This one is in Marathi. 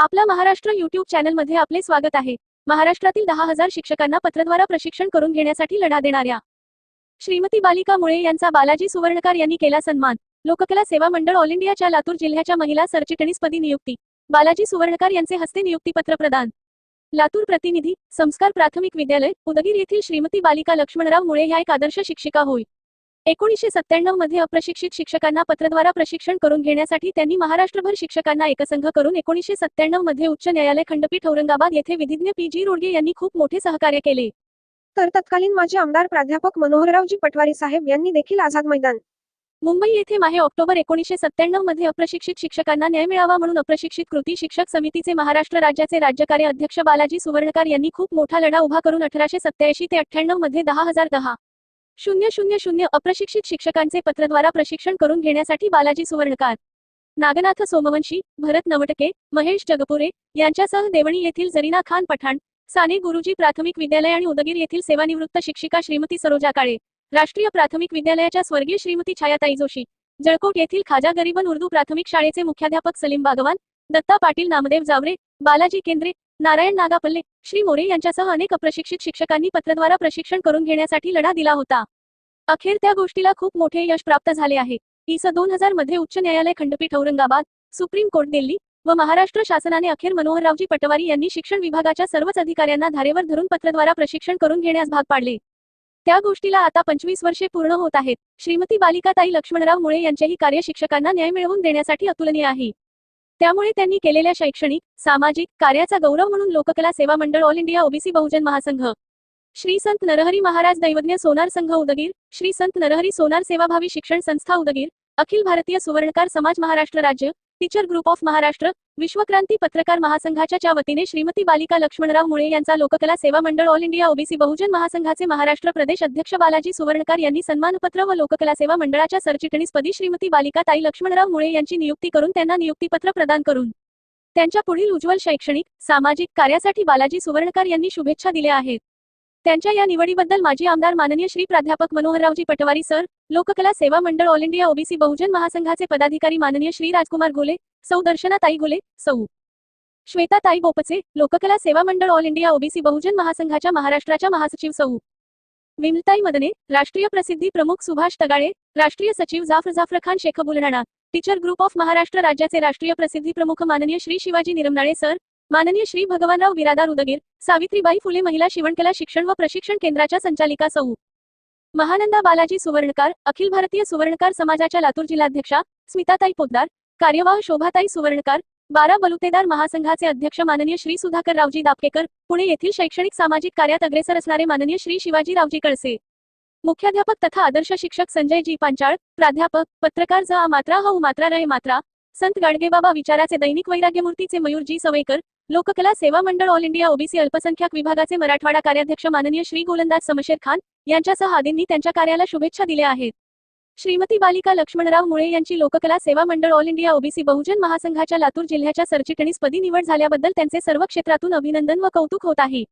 आपला महाराष्ट्र युट्यूब चॅनलमध्ये आपले स्वागत आहे. महाराष्ट्रातील दहा हजार शिक्षकांना पत्रद्वारा प्रशिक्षण करून घेण्यासाठी लढा देणाऱ्या श्रीमती बालिका मुळे यांचा बालाजी सुवर्णकार यांनी केला सन्मान. लोककला सेवा मंडळ ऑल इंडियाच्या लातूर जिल्ह्याच्या महिला सरचिटणीसपदी नियुक्ती. बालाजी सुवर्णकार यांचे हस्ते नियुक्तीपत्र प्रदान. लातूर प्रतिनिधी संस्कार प्राथमिक विद्यालय उदगीर येथील श्रीमती बालिका लक्ष्मणराव मुळे ह्या एक आदर्श शिक्षिका होय. एकोणीसशे सत्त्याण्णवमध्ये अप्रशिक्षित शिक्षकांना पत्रद्वारा प्रशिक्षण करून घेण्यासाठी त्यांनी महाराष्ट्रभर शिक्षकांना एकसंघ करून एकोणीसशे सत्त्याण्णवमध्ये उच्च न्यायालय खंडपीठ औरंगाबाद येथे विधिज्ञ पी. जी. रोडगे यांनी खूप मोठे सहकार्य केले. तर तत्कालीन माजी आमदार प्राध्यापक मनोहररावजी पटवारी साहेब यांनी देखील आझाद मैदान. मुंबई येथे माहे ऑक्टोबर एकोणीसशे सत्त्याण्णवमध्ये अप्रशिक्षित शिक्षकांना न्याय मिळावा म्हणून अप्रशिक्षित कृती शिक्षक समितीचे महाराष्ट्र राज्याचे राज्यकार्य अध्यक्ष बालाजी सुवर्णकार यांनी खूप मोठा लढा उभा करून अठराशे सत्याऐंशी ते अठ्ठ्याण्णवमध्ये दहा हजार दहा शून्य शून्य शून्य अप्रशिक्षित शिक्षकांचे पत्रद्वारा प्रशिक्षण करून घेण्यासाठी बालाजी सुवर्णकार. नागनाथ सोमवंशी भरत नवटके महेश जगपुरे यांच्यासह देवणी येथील जरीना खान पठाण साने गुरुजी प्राथमिक विद्यालय आणि उदगीर येथील सेवानिवृत्त शिक्षिका श्रीमती सरोजा काळे राष्ट्रीय प्राथमिक विद्यालयाच्या स्वर्गीय श्रीमती छायाताई जोशी जळकोट येथील खाजा गरीबन उर्दू प्राथमिक शाळेचे मुख्याध्यापक सलीम बागवान दत्ता पाटील नामदेव जावरे बालाजी केंद्रे नारायण नागापल्ले श्री मोरे यांच्यासह अनेक अप्रशिक्षित शिक्षकांनी पत्रद्वारा प्रशिक्षण करून घेण्यासाठी लढा दिला होता. अखेर त्या गोष्टीला खूप मोठे यश प्राप्त झाले आहे. इस दोन हजारमध्ये उच्च न्यायालय खंडपीठ औरंगाबाद सुप्रीम कोर्ट दिल्ली व महाराष्ट्र शासनाने अखेर मनोहररावजी पटवारी यांनी शिक्षण विभागाच्या सर्वच अधिकाऱ्यांना धारेवर धरून पत्रद्वारा प्रशिक्षण करून घेण्यास भाग पाडले. त्या गोष्टीला आता पंचवीस वर्षे पूर्ण होत आहेत. श्रीमती बालिकाताई लक्ष्मणराव मुळे यांचेही कार्य शिक्षकांना न्याय मिळवून देण्यासाठी अतुलनीय आहे. त्यामुळे त्यांनी केलेल्या शैक्षणिक सामाजिक कार्याचा गौरव म्हणून लोककला सेवा मंडळ ऑल इंडिया ओबीसी बहुजन महासंघ. श्री संत नरहरी महाराज दैवज्ञ सोनार संघ उदगीर श्री संत नरहरी सोनार सेवाभावी शिक्षण संस्था उदगीर अखिल भारतीय सुवर्णकार समाज महाराष्ट्र राज्य टीचर ग्रुप ऑफ महाराष्ट्र विश्वक्रांती पत्रकार महासंघाच्या च्या वतीने श्रीमती बालिका लक्ष्मणराव मुळे यांचा लोककला सेवा मंडळ ऑल इंडिया ओबीसी बहुजन महासंघाचे महाराष्ट्र प्रदेश अध्यक्ष बालाजी सुवर्णकार यांनी सन्मानपत्र व लोककला सेवा मंडळाच्या सरचिटणीसपदी श्रीमती बालिका ताई लक्ष्मणराव मुळे यांची नियुक्ती करून त्यांना नियुक्तीपत्र प्रदान करून. त्यांच्या पुढील उज्ज्वल शैक्षणिक सामाजिक कार्यासाठी बालाजी सुवर्णकार यांनी शुभेच्छा दिल्या आहेत. त्यांच्या या निवडीबद्दल माजी आमदार माननीय श्री प्राध्यापक मनोहररावजी पटवारी सर लोककला सेवा मंडळ ऑल इंडिया ओबीसी बहुजन महासंघाचे पदाधिकारी माननीय श्री राजकुमार गोले सौ दर्शनाताई गोले सौ. श्वेता ताई बोपचे लोककला सेवा मंडळ ऑल इंडिया ओबीसी बहुजन महासंघाच्या महाराष्ट्राच्या महासचिव सौ. विमलताई मदने राष्ट्रीय प्रसिद्धी प्रमुख सुभाष तगाळे राष्ट्रीय सचिव Jafar Jafar Khan Shaikh Buldhana teacher group of Maharashtra राज्याचे राष्ट्रीय प्रसिद्धी प्रमुख माननीय श्री शिवाजी निरमनाळे सर माननीय श्री भगवानराव बिरादार उदगीर सावित्रीबाई फुले महिला शिवणकला शिक्षण व प्रशिक्षण केंद्राच्या संचालिका सौ. महानंदा बालाजी सुवर्णकार अखिल भारतीय सुवर्णकार समाजाच्या लातूर जिल्हाध्यक्षा स्मिताताई पोद्दार कार्यवाह शोभाताई सुवर्णकार बारा बलुतेदार महासंघाचे अध्यक्ष माननीय श्री सुधाकर रावजी दापकेकर पुणे येथील शैक्षणिक सामाजिक कार्यात अग्रेसर असणारे माननीय श्री शिवाजी रावजी कळसे. मुख्याध्यापक तथा आदर्श शिक्षक संजय जी पांचाळ प्राध्यापक पत्रकार ज आ मात्रा ह मात्रा रय मात्रा संत गाडगेबाबा विचाराचे दैनिक वैराग्यमूर्तीचे मयूर जी सवयकर लोककला सेवा मंडळ ऑल इंडिया ओबीसी अल्पसंख्याक विभागाचे मराठवाडा कार्याध्यक्ष माननीय श्री गोलंदाज समशेर खान यांच्यासह आदींनी त्यांच्या कार्याला शुभेच्छा दिल्या आहेत. श्रीमती बालिका लक्ष्मणराव मुळे यांची लोककला सेवा मंडळ ऑल इंडिया ओबीसी बहुजन महासंघाच्या लातूर जिल्ह्याच्या सरचिटणीसपदी निवड झाल्याबद्दल त्यांचे सर्व क्षेत्रातून अभिनंदन व कौतुक होत आहे.